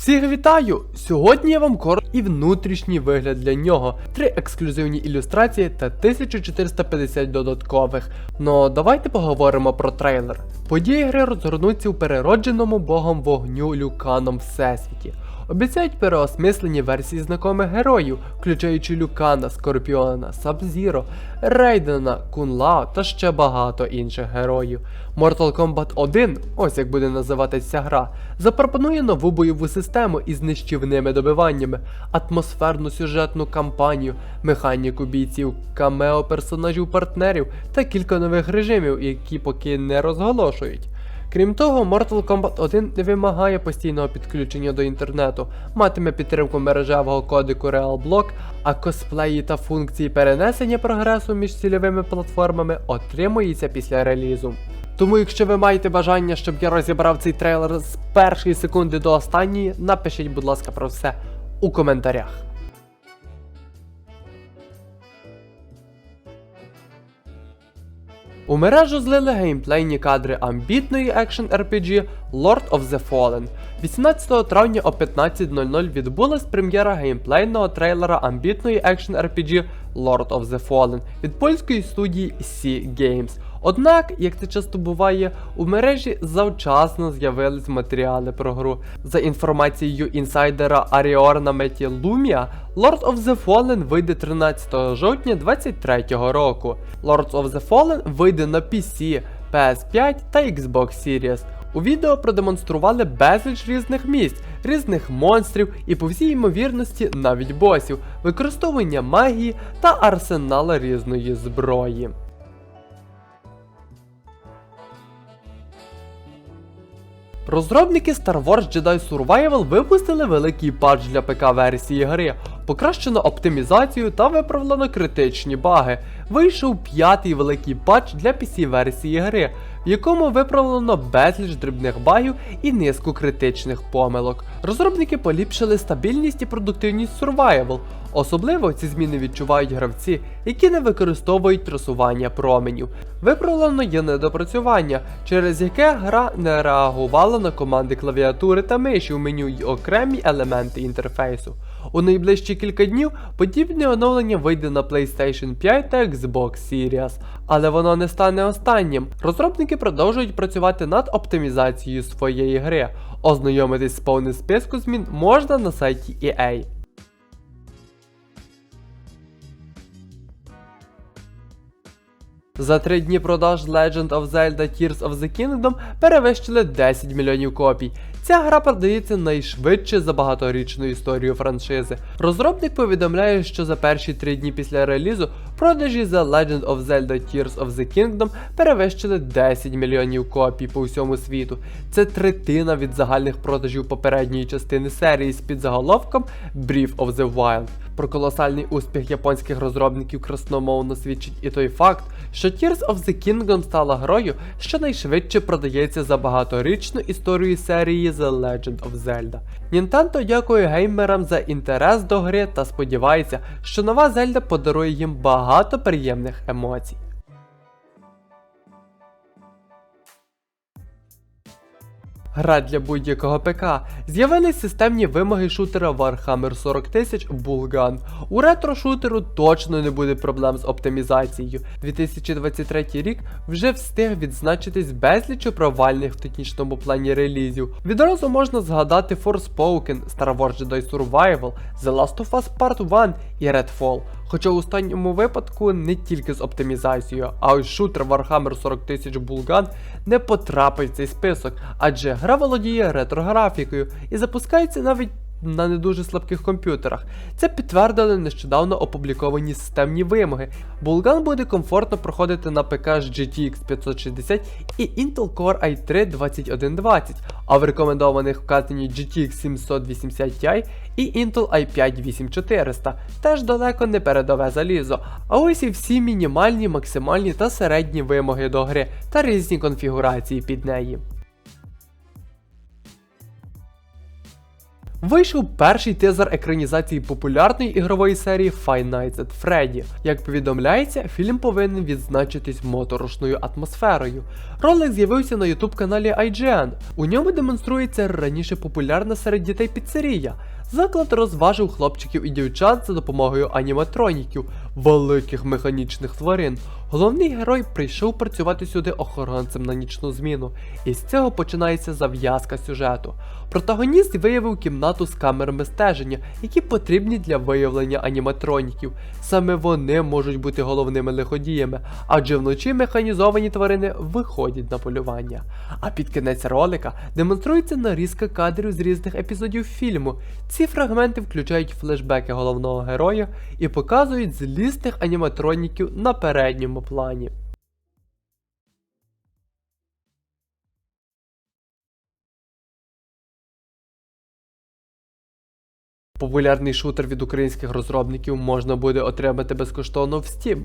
Всіх вітаю! Сьогодні я вам коротко і внутрішній вигляд для нього, три ексклюзивні ілюстрації та 1450 додаткових. Ну давайте поговоримо про трейлер. Події гри розгорнуться у переродженому богом вогню Люканом всесвіті. Обіцяють переосмислені версії знайомих героїв, включаючи Люкана, Скорпіона, Сабзіро, Рейдена, Кунлао та ще багато інших героїв. Mortal Kombat 1, ось як буде називатися гра, запропонує нову бойову систему із нищівними добиваннями, атмосферну сюжетну кампанію, механіку бійців, камео персонажів партнерів та кілька нових режимів, які поки не розголошують. Крім того, Mortal Kombat 1 не вимагає постійного підключення до інтернету, матиме підтримку мережевого кодеку RealBlock, а косплеї та функції перенесення прогресу між цільовими платформами отримуються після релізу. Тому, якщо ви маєте бажання, щоб я розібрав цей трейлер з першої секунди до останньої, напишіть, будь ласка, про все у коментарях. У мережу злили геймплейні кадри амбітної екшн RPG Lord of the Fallen. 18 травня о 15.00 відбулась прем'єра геймплейного трейлера амбітної екшен RPG Lord of the Fallen від польської студії Sea Games. Однак, як це часто буває, у мережі завчасно з'явились матеріали про гру. За інформацією інсайдера Аріорна Меті Лумія, Lord of the Fallen вийде 13 жовтня 2023 року. Lords of the Fallen вийде на PC, PS5 та Xbox Series. У відео продемонстрували безліч різних місць, різних монстрів і, по всій ймовірності, навіть босів, використовування магії та арсенала різної зброї. Розробники Star Wars Jedi Survival випустили великий патч для ПК-версії гри, покращено оптимізацію та виправлено критичні баги. Вийшов п'ятий великий патч для PC-версії гри, в якому виправлено безліч дрібних багів і низку критичних помилок. Розробники поліпшили стабільність і продуктивність Survival. Особливо ці зміни відчувають гравці, які не використовують трасування променів. Виправлено є недопрацювання, через яке гра не реагувала на команди клавіатури та миші у меню й окремі елементи інтерфейсу. У найближчі кілька днів подібне оновлення вийде на PlayStation 5 та Xbox Series, але воно не стане останнім. Розробники продовжують працювати над оптимізацією своєї гри. Ознайомитись з повним списком змін можна на сайті EA. За три дні продаж Legend of Zelda Tears of the Kingdom перевищили 10 мільйонів копій. Ця гра продається найшвидше за багаторічну історію франшизи. Розробник повідомляє, що за перші три дні після релізу продажі The Legend of Zelda Tears of the Kingdom перевищили 10 мільйонів копій по всьому світу. Це третина від загальних продажів попередньої частини серії з підзаголовком Breath of the Wild. Про колосальний успіх японських розробників красномовно свідчить і той факт, що Tears of the Kingdom стала грою, що найшвидше продається за багаторічну історію серії The Legend of Zelda. Nintendo дякує геймерам за інтерес до гри та сподівається, що нова Зельда подарує їм багато приємних емоцій. Гра для будь-якого ПК. З'явились системні вимоги шутера Warhammer 40 тисяч Bulgan. У ретро-шутеру точно не буде проблем з оптимізацією. 2023 рік вже встиг відзначитись безлічу провальних в технічному плані релізів. Відразу можна згадати Forspoken, Star Wars Jedi Survival, The Last of Us Part 1 і Redfall. Хоча у останньому випадку не тільки з оптимізацією, а ось шутер Warhammer 40 тисяч Булган не потрапив в цей список, адже гра володіє ретро-графікою і запускається навіть на не дуже слабких комп'ютерах. Це підтвердили нещодавно опубліковані системні вимоги. Bulgan буде комфортно проходити на ПК з GTX 560 і Intel Core i3 2120, а в рекомендованих вказані GTX 780 Ti і Intel i5 8400 теж далеко не передове залізо. А ось і всі мінімальні, максимальні та середні вимоги до гри та різні конфігурації під неї. Вийшов перший тизер екранізації популярної ігрової серії Five Nights at Freddy. Як повідомляється, фільм повинен відзначитись моторошною атмосферою. Ролик з'явився на ютуб каналі IGN. У ньому демонструється раніше популярна серед дітей піцерія. Заклад розважив хлопчиків і дівчат за допомогою аніматроніків, великих механічних тварин. Головний герой прийшов працювати сюди охоронцем на нічну зміну, і з цього починається зав'язка сюжету. Протагоніст виявив кімнату з камерами стеження, які потрібні для виявлення аніматроніків. Саме вони можуть бути головними лиходіями, адже вночі механізовані тварини виходять на полювання. А під кінець ролика демонструється нарізка кадрів з різних епізодів фільму. Ці фрагменти включають флешбеки головного героя і показують злісних аніматроніків на передньому плані. Популярний шутер від українських розробників можна буде отримати безкоштовно в Steam.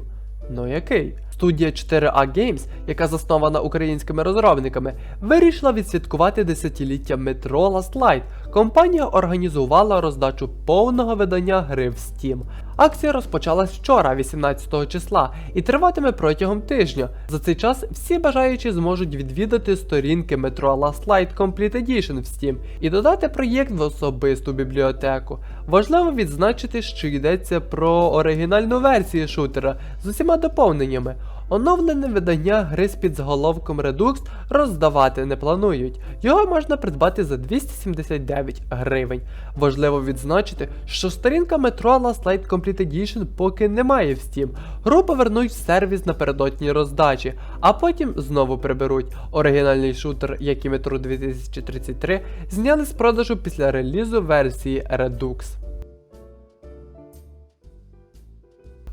Ну який? Студія 4A Games, яка заснована українськими розробниками, вирішила відсвяткувати десятиліття Metro Last Light. Компанія організувала роздачу повного видання гри в Steam. Акція розпочалась вчора, 18 числа, і триватиме протягом тижня. За цей час всі бажаючі зможуть відвідати сторінки Metro Last Light Complete Edition в Steam і додати проєкт в особисту бібліотеку. Важливо відзначити, що йдеться про оригінальну версію шутера з усіма доповненнями. Оновлене видання гри з підзаголовком Redux роздавати не планують. Його можна придбати за 279 гривень. Важливо відзначити, що сторінка Metro Last Light Complete Edition поки немає в Steam. Гру повернуть в сервіс напередодні роздачі, а потім знову приберуть. Оригінальний шутер, як і Metro 2033, зняли з продажу після релізу версії Redux.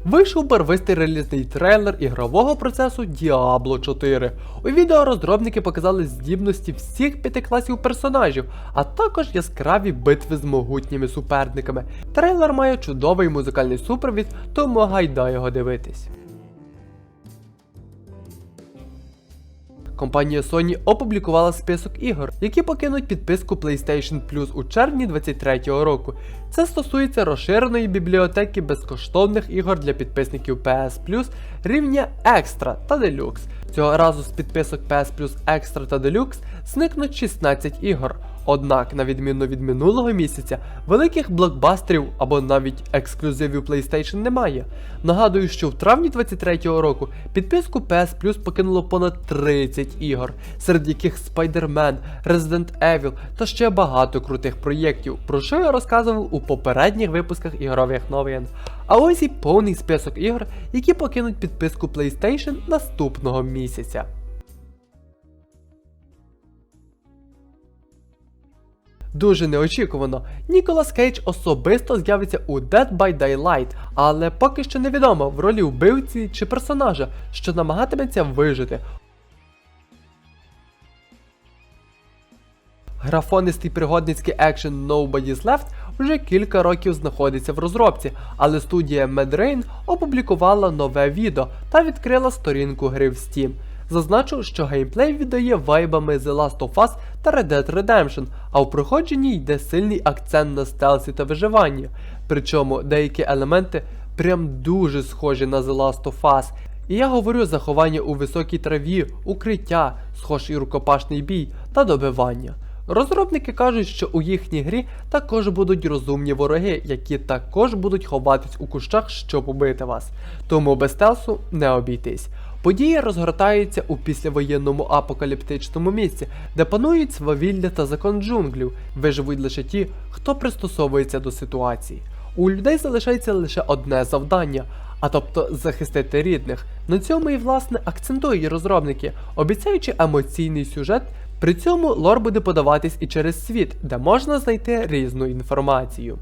Вийшов барвистий релізний трейлер ігрового процесу Diablo 4. У відео розробники показали здібності всіх п'яти класів персонажів, а також яскраві битви з могутніми суперниками. Трейлер має чудовий музикальний супровід, тому гайда його дивитись. Компанія Sony опублікувала список ігор, які покинуть підписку PlayStation Plus у червні 2023 року. Це стосується розширеної бібліотеки безкоштовних ігор для підписників PS Plus рівня Extra та Deluxe. Цього разу з підписок PS Plus Extra та Deluxe зникнуть 16 ігор. Однак, на відміну від минулого місяця, великих блокбастерів або навіть ексклюзивів PlayStation немає. Нагадую, що в травні 2023 року підписку PS Plus покинуло понад 30 ігор, серед яких Spider-Man, Resident Evil та ще багато крутих проєктів, про що я розказував у попередніх випусках ігрових новин. А ось і повний список ігор, які покинуть підписку PlayStation наступного місяця. Дуже неочікувано, Ніколас Кейдж особисто з'явиться у Dead by Daylight, але поки що невідомо в ролі вбивці чи персонажа, що намагатиметься вижити. Графонистий пригодницький екшен Nobody's Left вже кілька років знаходиться в розробці, але студія Medrain опублікувала нове відео та відкрила сторінку гри в Steam. Зазначу, що геймплей віддає вайбами The Last of Us та Red Dead Redemption, а в проходженні йде сильний акцент на стелсі та виживання. Причому деякі елементи прям дуже схожі на The Last of Us. І я говорю заховання у високій траві, укриття, схож і рукопашний бій та добивання. Розробники кажуть, що у їхній грі також будуть розумні вороги, які також будуть ховатись у кущах, щоб убити вас. Тому без стелсу не обійтись. Події розгортаються у післявоєнному апокаліптичному місці, де панують свавілля та закон джунглів, виживуть лише ті, хто пристосовується до ситуації. У людей залишається лише одне завдання, а тобто захистити рідних. На цьому і власне акцентують розробники, обіцяючи емоційний сюжет. При цьому лор буде подаватись і через світ, де можна знайти різну інформацію.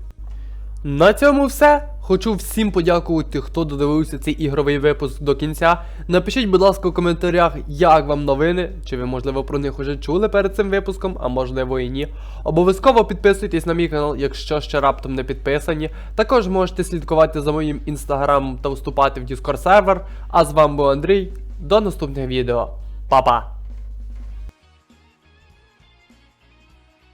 На цьому все. Хочу всім подякувати, хто додивився цей ігровий випуск до кінця. Напишіть, будь ласка, у коментарях, як вам новини, чи ви, можливо, про них уже чули перед цим випуском, а можливо і ні. Обов'язково підписуйтесь на мій канал, якщо ще раптом не підписані. Також можете слідкувати за моїм інстаграмом та вступати в Discord сервер. А з вами був Андрій. До наступних відео. Па-па!